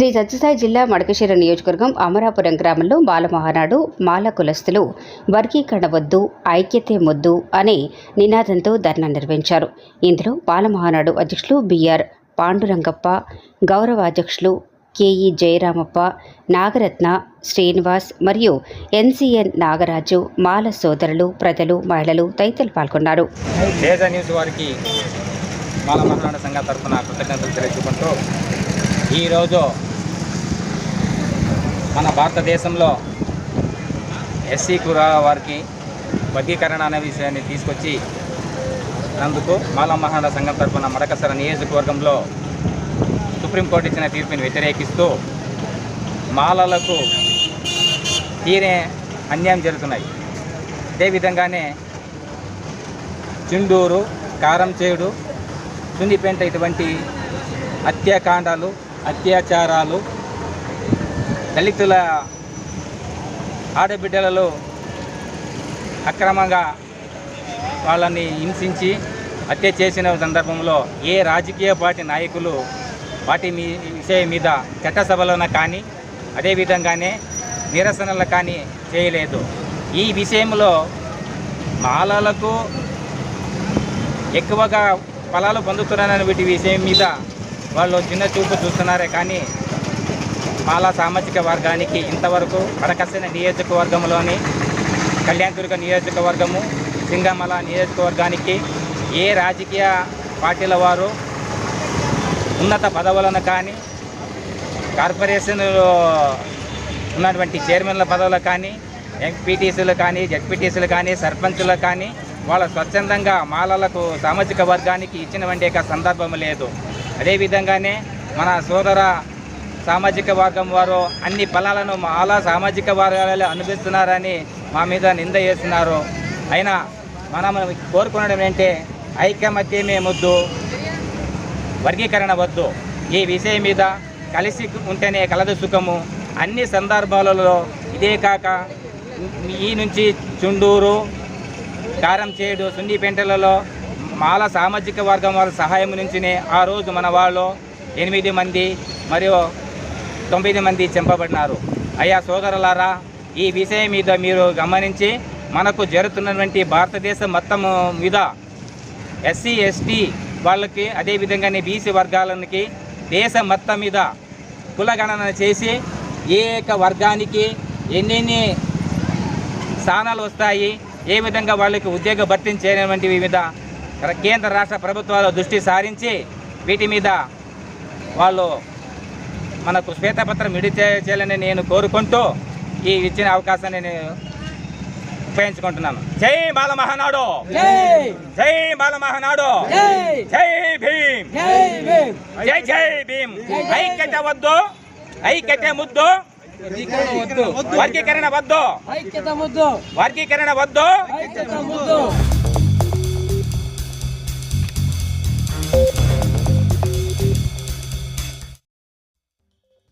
శ్రీ సత్యసాయి జిల్లా మడకశిర నియోజకవర్గం అమరాపురం గ్రామంలో మాల మహానాడు మాల కులస్తులు వర్గీకరణ వద్దు ఐక్యతే ముద్దు అనే నినాదంతో ధర్నా నిర్వహించారు. ఇందులో మాల మహానాడు అధ్యక్షులు బిఆర్ పాండురంగప్ప గౌరవ అధ్యక్షులు కేఈ జయరామప్ప నాగరత్న శ్రీనివాస్ మరియు ఎన్సీఎన్ నాగరాజు మాల సోదరులు ప్రజలు మహిళలు తదితరులు పాల్గొన్నారు. వారికి మాల మహానాడు సంఘం తరఫున కృతజ్ఞతలు ఈరోజు మన భారతదేశంలో ఎస్సీ కురా వారికి వర్గీకరణ అనే విషయాన్ని తీసుకొచ్చి నందుకు మాల మహానాడు సంఘం తరఫున మడకసర నియోజకవర్గంలో సుప్రీంకోర్టు ఇచ్చిన తీర్పుని వ్యతిరేకిస్తూ మాలలకు తీరే అన్యాయం జరుగుతున్నాయి. అదేవిధంగానే చిండూరు కారంచేడు చుండిపేంట ఇటువంటి హత్యాకాండాలు అత్యాచారాలు దళితుల ఆడబిడ్డలలో అక్రమంగా వాళ్ళని హింసించి హత్య చేసిన సందర్భంలో ఏ రాజకీయ పార్టీ నాయకులు వాటి మీ విషయం మీద చట్టసభలోన కానీ అదేవిధంగానే నిరసనలు కానీ చేయలేదు. ఈ విషయంలో మాలలకు ఎక్కువగా ఫలాలు పొందుతున్నారని వీటి విషయం మీద వాళ్ళు చిన్న చూపు చూస్తున్నారే కానీ మాలా సామాజిక వర్గానికి ఇంతవరకు పడకసిన నియోజకవర్గంలోని కళ్యాణదుర్గ నియోజకవర్గము సింగమల నియోజకవర్గానికి ఏ రాజకీయ పార్టీల వారు ఉన్నత పదవులను కానీ కార్పొరేషన్లో ఉన్నటువంటి చైర్మన్ల పదవులు కానీ ఎంపీటీసీలు కానీ జడ్పీటీసీలు కానీ సర్పంచులు కానీ వాళ్ళ స్వచ్ఛందంగా మాలలకు సామాజిక వర్గానికి ఇచ్చినటువంటి యొక్క సందర్భం లేదు. అదేవిధంగానే మన సోదర సామాజిక వర్గం వారు అన్ని ఫలాలను మాలా సామాజిక వర్గాలలో అనుభవిస్తున్నారని మా మీద నింద చేస్తున్నారు అయినా మనం కోరుకునడం ఏంటంటే ఐక్యమత్యమే ముద్దు వర్గీకరణ వద్దు. ఈ విషయం మీద కలిసి ఉంటేనే కలదు సుఖము. అన్ని సందర్భాలలో ఇదే కాక ఈ నుంచి చుండూరు కారంచేడు సున్నిపెంటలలో మాల సామాజిక వర్గం వాళ్ళ సహాయం నుంచినే ఆ రోజు మన వాళ్ళు ఎనిమిది మంది మరియు తొమ్మిది మంది చంపబడినారు. అయ్యా సోదరులారా ఈ విషయం మీద మీరు గమనించి మనకు జరుగుతున్నటువంటి భారతదేశం మొత్తం మీద ఎస్సీ ఎస్టీ వాళ్ళకి అదేవిధంగానే బీసీ వర్గాలకి దేశం మొత్తం మీద కులగణన చేసి ఏ యొక్క వర్గానికి ఎన్నెన్ని స్థానాలు వస్తాయి ఏ విధంగా వాళ్ళకి ఉద్యోగ భర్తీ చేయనటువంటి మీద కేంద్ర రాష్ట్ర ప్రభుత్వాలు దృష్టి సారించి వీటి మీద వాళ్ళు మనకు శ్వేతపత్రం విడి చేయాలని నేను కోరుకుంటూ ఈ ఇచ్చిన అవకాశాన్ని నేను ఉపయోగించుకుంటున్నాను. జై బాల మహానాడు జై! జై బాల మహానాడు జై జై భీమ్! జై జై భీమ్! ఐక్యత వద్దు! ఐక్యత ముద్దు! వద్దు! వర్గీకరణ వద్దు! వర్గీకరణ వద్దు